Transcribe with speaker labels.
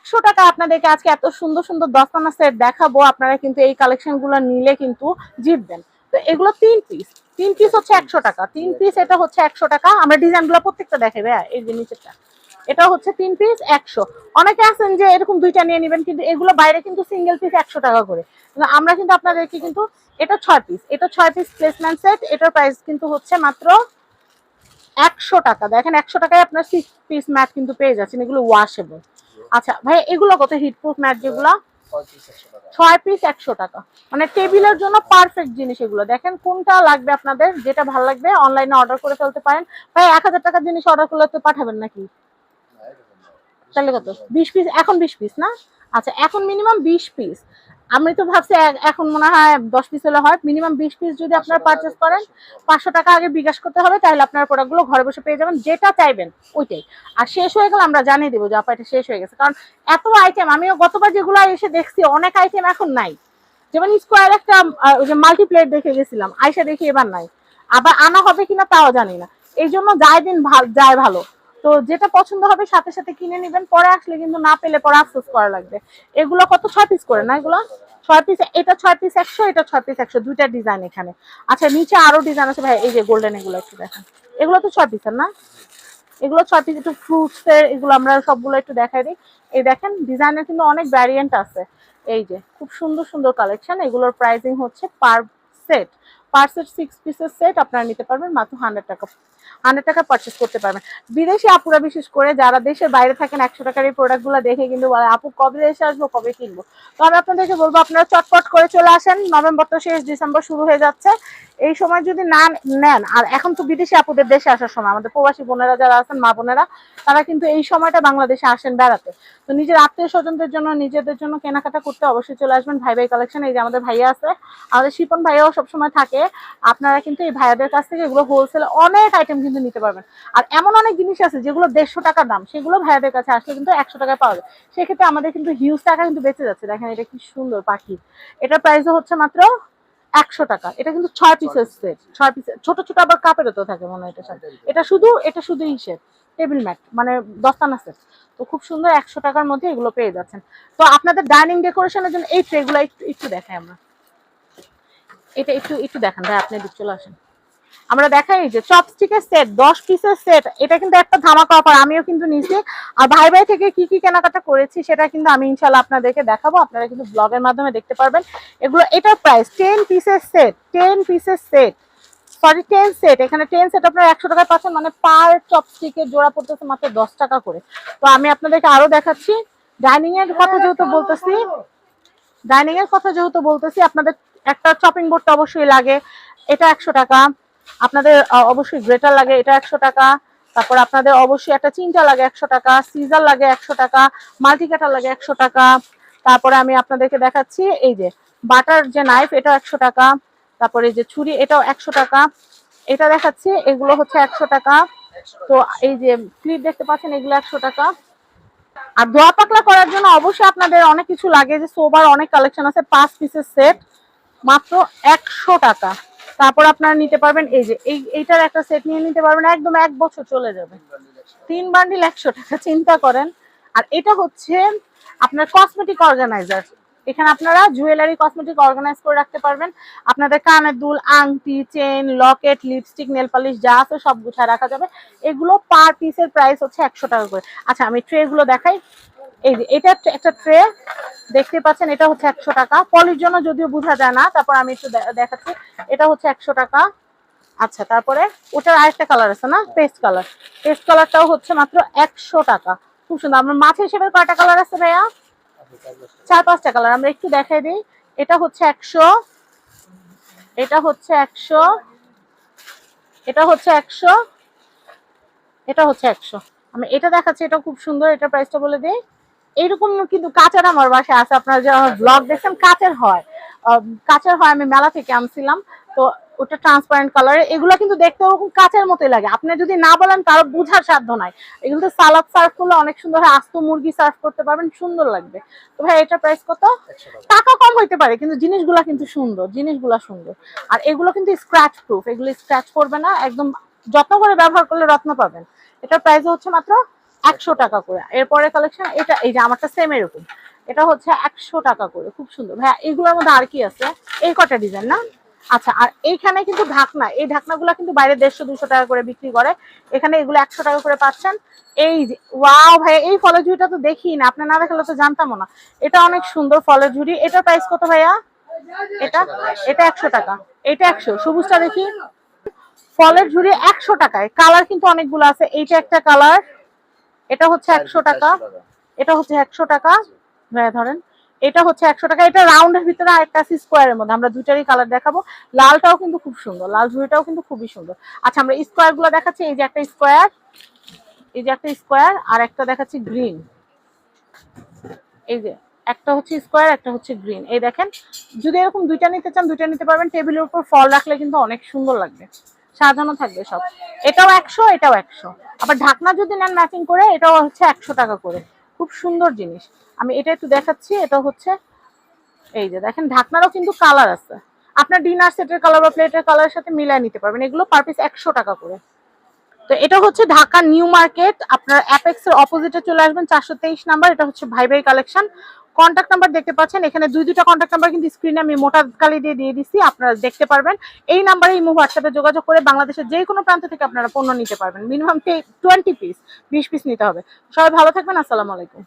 Speaker 1: একশো টাকা আপনাদেরকে আজকে এত সুন্দর সুন্দর দস্তানা সেট দেখাবো। আপনারা কিন্তু এই কালেকশনগুলো নিলে কিন্তু জিতবেন। তো এগুলো তিন পিস তিন পিস হচ্ছে একশো টাকা। তিন পিস এটা হচ্ছে একশো টাকা। আমরা ডিজাইনগুলো প্রত্যেকটা দেখাবে এই যে এটা হচ্ছে তিন পিস একশো। অনেকে আছেন যে এরকম দুইটা নিয়ে নেবেন, কিন্তু এগুলো বাইরে কিন্তু সিঙ্গেল পিস একশো টাকা করে। আমরা কিন্তু আপনাদেরকে কিন্তু এটা ছয় পিস এটা ছয় পিস প্লেসমেন্ট সেট এটার প্রাইস কিন্তু হচ্ছে মাত্র একশো টাকা। দেখেন একশো টাকায় আপনার সিক্স পিস ম্যাট কিন্তু পেয়ে যাচ্ছেন। এগুলো ওয়াশেবল আচ্ছা ভাই, এগুলো কত? হিটপ্রুফ ম্যাট যেগুলো? ছয় পিস একশো টাকা। মানে টেবিলের জন্য পারফেক্ট জিনিস এগুলো। দেখেন কোনটা লাগবে আপনাদের? যেটা ভালো লাগবে অনলাইনে অর্ডার করে ফেলতে পারেন। ভাই, এক হাজার টাকার জিনিস অর্ডার করলে তো পাঠাবেন নাকি? তাহলে কত? বিশ পিস এখন বিশ পিস না? আচ্ছা এখন মিনিমাম বিশ পিস আমি তো ভাবছি এখন মনে হয় দশ পিস হলে হয়। মিনিমাম বিশ পিস যদি আপনারা পারচেস করেন পাঁচশো টাকা আগে বিকাশ করতে হবে তাহলে আপনার প্রোডাক্টগুলো ঘরে বসে পেয়ে যাবেন যেটা চাইবেন ওইটাই। আর শেষ হয়ে গেলে আমরা জানিয়ে দেবো যে আপা এটা শেষ হয়ে গেছে। কারণ এত আইটেম আমিও গতবার যেগুলো এসে দেখছি অনেক আইটেম এখন নাই। যেমন স্কোয়ার একটা ওই যে মাল্টিপ্লেট দেখে গেছিলাম আইসা দেখি এবার নাই। আবার আনা হবে কিনা তাও জানি না। এই জন্য যায় দিন যায় ভালো। তো যেটা পছন্দ হবে সাথে সাথে কিনে নেবেন। পরে আসলে কিন্তু না পেলে পরে আফসোস করা লাগবে। এগুলো কত ছয় পিস করে না এগুলো? ছয় পিস এটা ছয় পিস একশো, এটা ছয় পিস একশো, দুইটা ডিজাইন এখানে। আচ্ছা নিচে আরও ডিজাইন আছে ভাই, এই যে গোল্ডেন এগুলো একটু দেখেন। এগুলো তো ছয় পিসের না? এগুলো ছয় পিস একটু ফ্রুটস এর, এগুলো আমরা সবগুলো একটু দেখাই দিই। এই দেখেন ডিজাইনের কিন্তু অনেক ভ্যারিয়েন্ট আছে। এই যে, খুব সুন্দর সুন্দর কালেকশন এগুলোর প্রাইসিং হচ্ছে per set per set six পিসের সেট আপনারা নিতে পারবেন, মাত্র হান্ড্রেড টাকা। হান্ড্রেড টাকা পারচেস করতে পারবেন। বিদেশি আপুরা, বিশেষ করে যারা দেশের বাইরে থাকেন, একশো টাকার এই প্রোডাক্টগুলো দেখে কিন্তু বলে, আপু, কবে দেশে আসব, কবে কিনবো? তো আমি আপনাদেরকে বলব, আপনারা চটপট করে চলে আসেন। নভেম্বর তো শেষ, ডিসেম্বর শুরু হয়ে যাচ্ছে। এই সময় যদি না নেন, আর এখন তো বিদেশি আপুদের দেশে আসার সময়, আমাদের প্রবাসী বোনেরা যারা আছেন, মা বোনেরা, তারা কিন্তু এই সময়টা বাংলাদেশে আসেন বেড়াতে। তো নিজের আত্মীয় স্বজনদের জন্য, নিজেদের জন্য কেনাকাটা করতে অবশ্যই চলে আসবেন। ভাই ভাই কালেকশন এই যে আমাদের ভাইয়া আছে, আমাদের শিপন ভাইয়াও সবসময় থাকে। আপনারা কিন্তু এই ভাইয়াদের কাছ থেকে এগুলো হোলসেল অনেক আইটেম কিন্তু নিতে পারবেন। আর এমন অনেক জিনিস আছে যেগুলো দেড়শো টাকার দাম সেগুলো ভাইয়াদের কাছে আসলে কিন্তু একশো টাকায় পাওয়া যায়। সেক্ষেত্রে আমাদের কিন্তু হিউজ টাকা কিন্তু বেঁচে যাচ্ছে। দেখেন এটা কি সুন্দর পাখি। এটার প্রাইসও হচ্ছে মাত্র একশো টাকা। এটা কিন্তু ছয় পিসের সেট ছয় পিসের ছোট ছোট আবার কাপেরও তো থাকে মনে হয় এটার সাথে। এটা শুধু এটা শুধু হিসেব টেবিল ম্যাট মানে দস্তানা সেট তো খুব সুন্দর একশো টাকার মধ্যে এগুলো পেয়ে যাচ্ছেন। তো আপনাদের ডাইনিং ডেকোরেশনের জন্য এই ট্রেগুলো একটু একটু দেখাই আমরা। এটা একটু একটু দেখান। ভাই, আপনি এদিকে চলে আসেন। আমরা দেখাই যে চপস্টিকের সেট দশ পিসের সেট এটা কিন্তু একটা ধামাকা অফার আমিও কিন্তু নিয়েছি আর ভাই ভাই থেকে কি কি কেনাকাটা করেছি সেটা কিন্তু আমি ইনশাল্লাহ আপনাদেরকে দেখাবো। আপনারা কিন্তু ব্লগের মাধ্যমে দেখতে পারবেন। এগুলো, এটার প্রাইস টেন পিসের সেট টেন পিসের সেট সরি টেন সেট এখানে টেন সেট আপনারা একশো টাকায় পাচ্ছেন মানে পার চপস্টিকের জোড়া পড়তেছে মাত্র দশ টাকা করে। তো আমি আপনাদেরকে আরও দেখাচ্ছি। ডাইনিং এর কথা যেহেতু বলতেছি ডাইনিং এর কথা যেহেতু বলতেছি, আপনাদের একটা চপিং বোর্ডটা অবশ্যই লাগে। এটা একশো টাকা। আপনাদের অবশ্যই গ্রেটার লাগে, এটা একশো টাকা। তারপর আপনাদের অবশ্যই একটা চিন্তা লাগে একশো টাকা সিজার লাগে একশো টাকা মাল্টি কাটার লাগে একশো টাকা। তারপরে আমি আপনাদেরকে দেখাচ্ছি, এই যে বাটার যে নাইফ এটা একশো টাকা। তারপরে যে ছুরি, এটাও একশো টাকা। এটা দেখাচ্ছি, এগুলো হচ্ছে একশো টাকা। তো এই যে ক্লিপ দেখতে পাচ্ছেন, এগুলো একশো টাকা। আর ধোয়া পাকলা করার জন্য অবশ্যই আপনাদের অনেক কিছু লাগে, যে সোবার অনেক কালেকশন আছে, পাঁচ পিসের সেট মাত্র একশো টাকা। তারপর আপনারা নিতে পারবেন এই যে, এই, এইটার একটা সেট নিয়ে নিতে পারবেন, একদম এক বছর চলে যাবে। তিন বান্ডিল একশো টাকা, চিন্তা করেন। আর এটা হচ্ছে আপনার কসমেটিক অর্গানাইজার এখানে আপনারা জুয়েলারি কসমেটিক অর্গানাইজ করে রাখতে পারবেন। আপনাদের কানের দুল, আংটি chain locket lipstick nail polish যা আছে সব গুছায় রাখা যাবে। এগুলো পার পিসের প্রাইস হচ্ছে একশো টাকা করে। আচ্ছা আমি ট্রে গুলো দেখাই। এই যে, এটা একটা- ট্রে, দেখতে পাচ্ছেন, এটা হচ্ছে একশো টাকা। পলির জন্য যদিও বোঝা যায় না, তারপর আমি একটু দেখাচ্ছি। এটা হচ্ছে একশো টাকা। আচ্ছা তারপরে ওটার আরেকটা কালার আছে না? পেস্ট কালার পেস্ট কালারটাও হচ্ছে মাত্র একশো টাকা। খুব সুন্দর। আমার মাছ হিসেবে কয়টা কালার আছে ভাইয়া? চার, পাঁচটা কালার আমরা একটু দেখাই দিই। এটা হচ্ছে একশো। এটা হচ্ছে একশো। এটা হচ্ছে একশো। এটা হচ্ছে একশো। আমি এটা দেখাচ্ছি, এটা খুব সুন্দর। এটা প্রাইসটা বলে দিই। এইরকম কিন্তু কাঁচার আমার বাসায় আছে। আপনারা যে আমার ব্লগ দেখছেন কাঁচের হয়। কাঁচের হয় আমি মেলা থেকে আনছিলাম। তো ওটা ট্রান্সপারেন্ট কালারের এগুলো কিন্তু দেখতে ওরকম কাঁচের মতোই লাগে। আপনি যদি না বলেন তারও বুঝার সাধ্য নাই। এগুলো তো সালাদ সার্ভ করলে অনেক সুন্দর হয়। আস্ত মুরগি সার্ভ করতে পারবেন সুন্দর লাগবে। তো ভাই এটা প্রাইস কত? টাকা। কম হইতে পারে কিন্তু জিনিসগুলা কিন্তু সুন্দর জিনিসগুলা সুন্দর। আর এগুলো কিন্তু স্ক্র্যাচ প্রুফ এগুলো স্ক্র্যাচ করবে না একদম যত্ন করে ব্যবহার করলে রত্ন পাবেন। এটার প্রাইস হচ্ছে মাত্র একশো টাকা করে। এরপরে কালেকশন এটা এই যে আমারটা সেম এরকম। এটা হচ্ছে একশো টাকা করে, খুব সুন্দর। ভাইয়া, এগুলোর মধ্যে আর কি আছে? এই কটা ডিজাইন না? আচ্ছা আর এইখানে কিন্তু ঢাকনা, এই ঢাকনাগুলো কিন্তু বাইরে দেড়শো দুশো টাকা করে বিক্রি করে। এখানে এগুলো একশো টাকা করে পাচ্ছেন। এই যে, ওয়াও ভাই এই ফলের ঝুড়িটা তো দেখি না আপনি না দেখালে তো জানতামও না। এটা অনেক সুন্দর ফলের ঝুড়ি এটার প্রাইস কত ভাইয়া? এটা? এটা একশো টাকা। এটা একশো। সবুজটা দেখি। ফলের ঝুড়ি একশো টাকায়। কালার কিন্তু অনেকগুলো আছে। এইটা একটা কালার এটা হচ্ছে একশো টাকা। এটা হচ্ছে একশো টাকা। ভাইয়া ধরেন। এটা হচ্ছে একশো টাকা। এটা রাউন্ডের ভিতরে আরেকটা আছে স্কোয়ারের মধ্যে। আমরা দুইটারই কালার দেখাবো। লালটাও কিন্তু খুব সুন্দর। লাল ঝুড়িটাও কিন্তু খুবই সুন্দর। আচ্ছা আমরা স্কোয়ারগুলো দেখাচ্ছি। এই যে একটা স্কোয়ার এই যে একটা স্কোয়ার আর একটা দেখাচ্ছি গ্রিন এই যে একটা হচ্ছে স্কোয়ার একটা হচ্ছে গ্রিন এই দেখেন যদি এরকম দুইটা নিতে চান দুইটা নিতে পারবেন। টেবিলের উপর ফল রাখলে কিন্তু অনেক সুন্দর লাগবে। সাজানো থাকবে সব। এটাও একশো এটাও একশো। আবার ঢাকনা যদি নেন ম্যাচিং করে, এটাও হচ্ছে একশো টাকা করে। খুব সুন্দর জিনিস। আমি এটা একটু দেখাচ্ছি, এটা হচ্ছে এই যে দেখেন, ঢাকনারও কিন্তু কালার আছে। আপনার ডিনার সেটের কালার বা প্লেটের কালারের সাথে মিলিয়ে নিতে পারবেন। এগুলো পার পিস একশো টাকা করে। তো এটা হচ্ছে ঢাকা নিউ মার্কেট। আপনার অ্যাপেক্স এর অপোজিটে চলে আসবেন, চারশো তেইশ নাম্বার। এটা হচ্ছে ভাই ভাই কালেকশন কন্ট্যাক্ট নাম্বার দেখতে পাচ্ছেন। এখানে দুই দুটা কন্ট্যাক্ট নাম্বার কিন্তু স্ক্রিনে আমি মোটা কালি দিয়ে দিয়ে দিচ্ছি, আপনারা দেখতে পারবেন। এই নাম্বারে ইমো হোয়াটসঅ্যাপে যোগাযোগ করে বাংলাদেশের যে কোনো প্রান্ত থেকে আপনারা পণ্য নিতে পারবেন। মিনিমাম টোয়েন্টি পিস বিশ পিস নিতে হবে। সবাই ভালো থাকবেন, আসসালামু আলাইকুম।